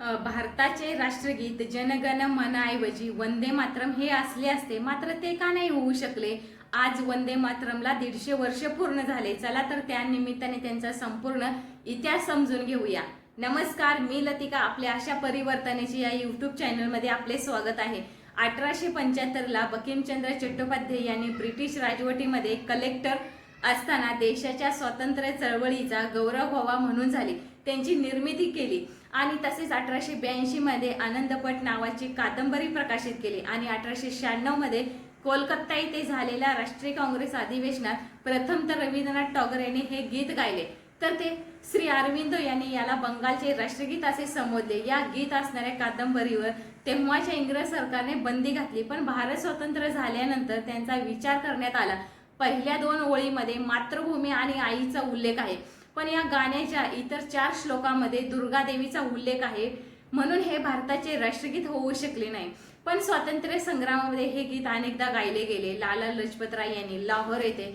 भारताचे राष्ट्रगीत जनगण मनाऐवजी वंदे मातरम हे असले असते मात्र ते का नाही होऊ शकले? आज वंदे मातरमला दीडशे वर्ष पूर्ण झाले. चला तर त्या निमित्ताने त्यांचा संपूर्ण इतिहास समजून घेऊया. नमस्कार मी लतिका. आपल्या अशा परिवर्तनाची या यूट्यूब चॅनलमध्ये आपले स्वागत आहे. अठराशे पंच्याहत्तरला बकिमचंद्र चट्टोपाध्याय यांनी ब्रिटिश राजवटीमध्ये कलेक्टर असताना देशाच्या स्वातंत्र्य चळवळीचा गौरव व्हावा म्हणून झाली. त्यांची निर्मिती केली. आणि तसेच अठराशे ब्याऐंशीमध्ये आनंदपट नावाची कादंबरी प्रकाशित केली. आणि अठराशे शहाण्णवमध्ये कोलकाता येथे झालेल्या राष्ट्रीय काँग्रेस अधिवेशनात प्रथम तर रवींद्रनाथ टागोर यांनी हे गीत गायले. तर ते श्री अरविंदो यांनी याला बंगालचे राष्ट्रगीत असे संबोधले. या गीत असणाऱ्या कादंबरीवर तेव्हाच्या इंग्रज सरकारने बंदी घातली पण भारत स्वतंत्र झाल्यानंतर त्यांचा विचार करण्यात आला. पहिल्या दोन ओळीमध्ये मातृभूमी आणि आईचा उल्लेख आहे. पण या गाण्याच्या इतर चार श्लोकामध्ये दुर्गादेवीचा उल्लेख आहे. म्हणून हे भारताचे राष्ट्रगीत होऊ शकले नाही. पण स्वातंत्र्य संग्रामामध्ये हे गीत अनेकदा गायले गेले. लाला लजपतराय यांनी लाहोर येथे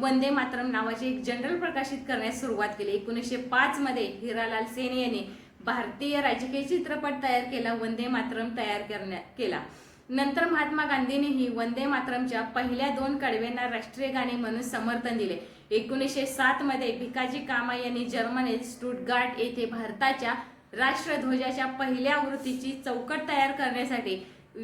वंदे मातरम नावाचे एक जनरल प्रकाशित करण्यास सुरुवात केली. एकोणीसशे पाच मध्ये हिरालाल सेन यांनी भारतीय राजकीय चित्रपट तयार केला. वंदे मातरम तयार करण्यात केला. नंतर महात्मा गांधींनीही वंदे मातरमच्या पहिल्या दोन कडव्यांना राष्ट्रीय गाणे म्हणून समर्थन दिले. एकोणीसशे सात मध्ये भिकाजी कामा यांनी जर्मनीत स्टुटगार्ट येथे भारताच्या राष्ट्रध्वजाच्या पहिल्या आवृत्तीची चौकट तयार करण्यासाठी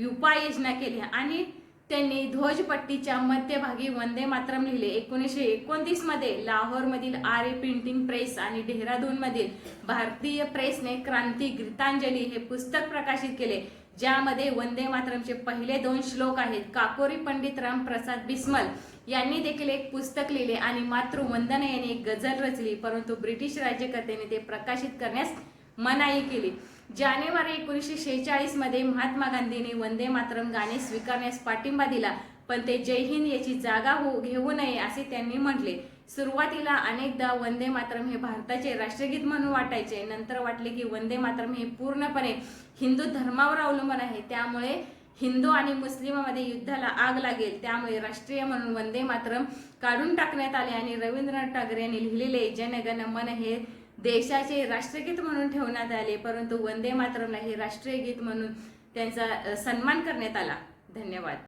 उपाययोजना केली आणि त्यांनी ध्वजपट्टीच्या मध्यभागी वंदे मातरम लिहिले. एकोणीसशे एकोणतीसमध्ये लाहोर मधील आर ए प्रिंटिंग प्रेस आणि डेहराडून मधील भारतीय प्रेसने क्रांती गीतांजली हे पुस्तक प्रकाशित केले. ज्यामध्ये वंदे मातरमचे पहिले दोन श्लोक आहेत. काकोरी पंडित रामप्रसाद बिस्मल यांनी देखील एक पुस्तक लिहिले आणि मातृवंदना यांनी एक गझल रचली. परंतु ब्रिटिश राज्यकर्त्यांनी ते प्रकाशित करण्यास मनाई केली. जानेवारी एकोणीसशे शेहेचाळीसमध्ये महात्मा गांधींनी वंदे मातरम गाणे स्वीकारण्यास पाठिंबा दिला. पण ते जय हिंद याची जागा हो घेऊ नये असे त्यांनी म्हटले. सुरुवातीला अनेकदा वंदे मातरम हे भारताचे राष्ट्रगीत म्हणून वाटायचे. नंतर वाटले की वंदे मातरम हे पूर्णपणे हिंदू धर्मावर अवलंबून आहे. त्यामुळे हिंदू आणि मुस्लिमामध्ये युद्धाला आग लागेल. त्यामुळे राष्ट्रीय म्हणून वंदे मातरम काढून टाकण्यात आले आणि रवींद्रनाथ टागोर यांनी लिहिलेले जनगण मन हे देशाचे राष्ट्रगीत म्हणून ठेवण्यात आले. परंतु वंदे मातरमला हे राष्ट्रीय गीत म्हणून त्यांचा सन्मान करण्यात आला. धन्यवाद.